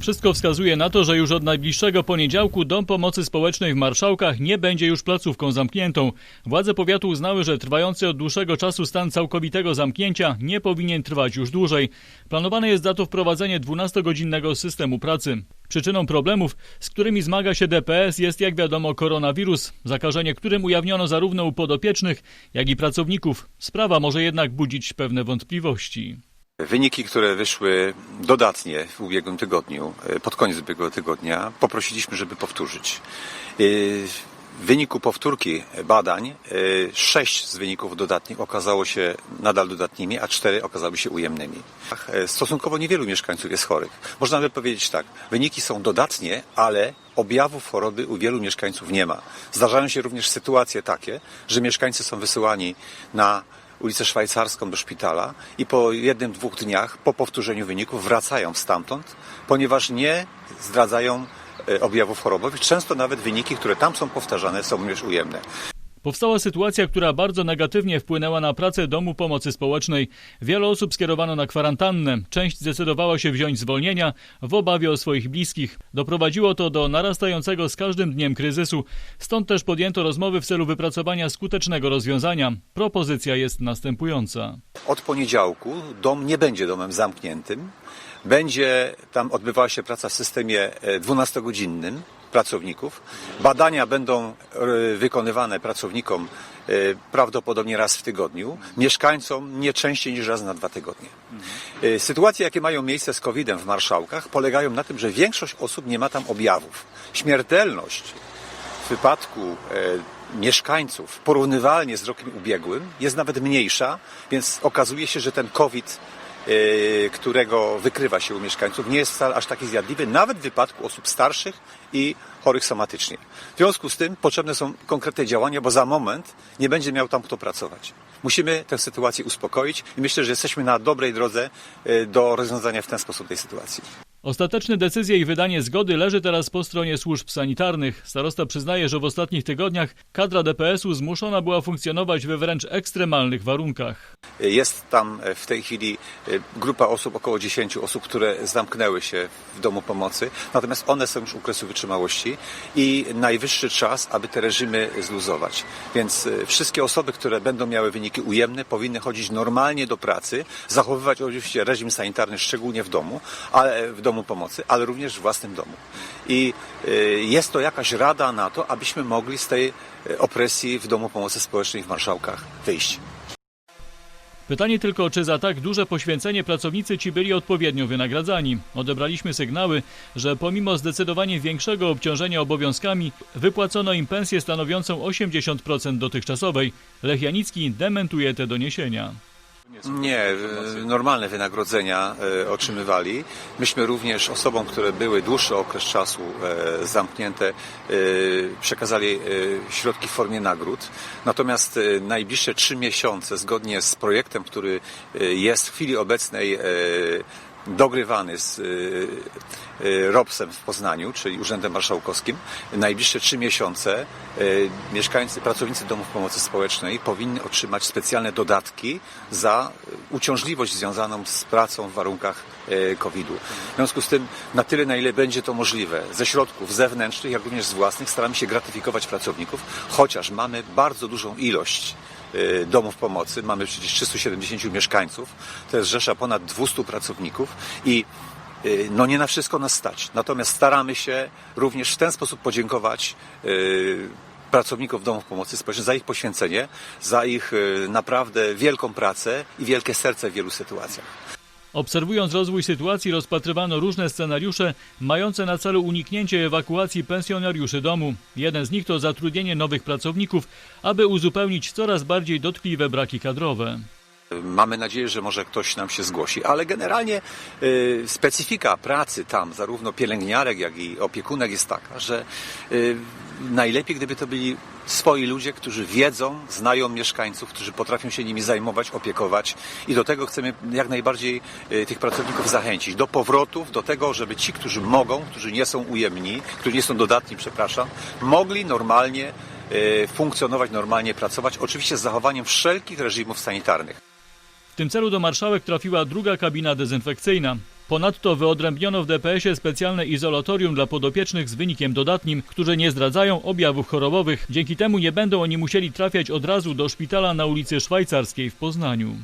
Wszystko wskazuje na to, że już od najbliższego poniedziałku Dom Pomocy Społecznej w Marszałkach nie będzie już placówką zamkniętą. Władze powiatu uznały, że trwający od dłuższego czasu stan całkowitego zamknięcia nie powinien trwać już dłużej. Planowane jest za to wprowadzenie 12-godzinnego systemu pracy. Przyczyną problemów, z którymi zmaga się DPS jest jak wiadomo koronawirus, zakażenie którym ujawniono zarówno u podopiecznych, jak i pracowników. Sprawa może jednak budzić pewne wątpliwości. Wyniki, które wyszły dodatnie w ubiegłym tygodniu, e, pod koniec ubiegłego tygodnia, poprosiliśmy, żeby powtórzyć. E, W wyniku powtórki badań, e, sześć z wyników dodatnich okazało się nadal dodatnimi, a cztery okazały się ujemnymi. Stosunkowo niewielu mieszkańców jest chorych. Można by powiedzieć tak, wyniki są dodatnie, ale objawów choroby u wielu mieszkańców nie ma. Zdarzają się również sytuacje takie, że mieszkańcy są wysyłani na ulicę Szwajcarską do szpitala i po jednym, dwóch dniach po powtórzeniu wyników wracają stamtąd, ponieważ nie zdradzają e, objawów chorobowych. Często nawet wyniki, które tam są powtarzane, są już ujemne. Powstała sytuacja, która bardzo negatywnie wpłynęła na pracę Domu Pomocy Społecznej. Wiele osób skierowano na kwarantannę. Część zdecydowała się wziąć zwolnienia w obawie o swoich bliskich. Doprowadziło to do narastającego z każdym dniem kryzysu. Stąd też podjęto rozmowy w celu wypracowania skutecznego rozwiązania. Propozycja jest następująca. Od poniedziałku dom nie będzie domem zamkniętym. Będzie tam odbywała się praca w systemie e, 12-godzinnym pracowników. Badania będą e, wykonywane pracownikom e, prawdopodobnie raz w tygodniu, mieszkańcom nie częściej niż raz na dwa tygodnie. E, Sytuacje, jakie mają miejsce z COVID-em w marszałkach, polegają na tym, że większość osób nie ma tam objawów. Śmiertelność w wypadku mieszkańców porównywalnie z rokiem ubiegłym jest nawet mniejsza, więc okazuje się, że ten COVID, którego wykrywa się u mieszkańców, nie jest wcale aż taki zjadliwy, nawet w wypadku osób starszych i chorych somatycznie. W związku z tym potrzebne są konkretne działania, bo za moment nie będzie miał tam kto pracować. Musimy tę sytuację uspokoić i myślę, że jesteśmy na dobrej drodze e, do rozwiązania w ten sposób tej sytuacji. Ostateczne decyzje i wydanie zgody leży teraz po stronie służb sanitarnych. Starosta przyznaje, że w ostatnich tygodniach kadra DPS-u zmuszona była funkcjonować we wręcz ekstremalnych warunkach. Jest tam w tej chwili e, grupa osób, około 10 osób, które zamknęły się w domu pomocy, natomiast one są już u kresu wytrzymałości i najwyższy czas, aby te reżimy zluzować. Więc e, wszystkie osoby, które będą miały wyniki ujemne, powinny chodzić normalnie do pracy, zachowywać oczywiście reżim sanitarny, szczególnie w domu, ale w domu pomocy, ale również w własnym domu. I e, jest to jakaś rada na to, abyśmy mogli z tej e, opresji w domu pomocy społecznej w Marszałkach wyjść. Pytanie tylko, czy za tak duże poświęcenie pracownicy ci byli odpowiednio wynagradzani. Odebraliśmy sygnały, że pomimo zdecydowanie większego obciążenia obowiązkami, wypłacono im pensję stanowiącą 80% dotychczasowej. Lech Janicki dementuje te doniesienia. Nie, normalne wynagrodzenia e, otrzymywali. Myśmy również osobom, które były dłuższy okres czasu e, zamknięte, e, przekazali środki w formie nagród. Natomiast najbliższe trzy miesiące, zgodnie z projektem, który jest w chwili obecnej dogrywany z y, y, ROPS-em w Poznaniu, czyli Urzędem Marszałkowskim, najbliższe trzy miesiące y, mieszkańcy, pracownicy domów pomocy społecznej powinni otrzymać specjalne dodatki za uciążliwość związaną z pracą w warunkach COVID-u. W związku z tym, na tyle, na ile będzie to możliwe, ze środków zewnętrznych, jak również z własnych, staramy się gratyfikować pracowników, chociaż mamy bardzo dużą ilość domów pomocy. Mamy przecież 370 mieszkańców, to jest rzesza ponad 200 pracowników i y, no nie na wszystko nas stać. Natomiast staramy się również w ten sposób podziękować y, pracowników domów pomocy społecznej za ich poświęcenie, za ich y, naprawdę wielką pracę i wielkie serce w wielu sytuacjach. Obserwując rozwój sytuacji, rozpatrywano różne scenariusze mające na celu uniknięcie ewakuacji pensjonariuszy domu. Jeden z nich to zatrudnienie nowych pracowników, aby uzupełnić coraz bardziej dotkliwe braki kadrowe. Mamy nadzieję, że może ktoś nam się zgłosi, ale generalnie y, specyfika pracy tam, zarówno pielęgniarek, jak i opiekunek jest taka, że y, najlepiej, gdyby to byli swoi ludzie, którzy wiedzą, znają mieszkańców, którzy potrafią się nimi zajmować, opiekować i do tego chcemy jak najbardziej y, tych pracowników zachęcić. Do powrotów, do tego, żeby ci, którzy mogą, którzy nie są ujemni, którzy nie są dodatni, przepraszam, mogli normalnie y, funkcjonować, normalnie pracować, oczywiście z zachowaniem wszelkich reżimów sanitarnych. W tym celu do marszałek trafiła druga kabina dezynfekcyjna. Ponadto wyodrębniono w DPS-ie specjalne izolatorium dla podopiecznych z wynikiem dodatnim, którzy nie zdradzają objawów chorobowych. Dzięki temu nie będą oni musieli trafiać od razu do szpitala na ulicy Szwajcarskiej w Poznaniu.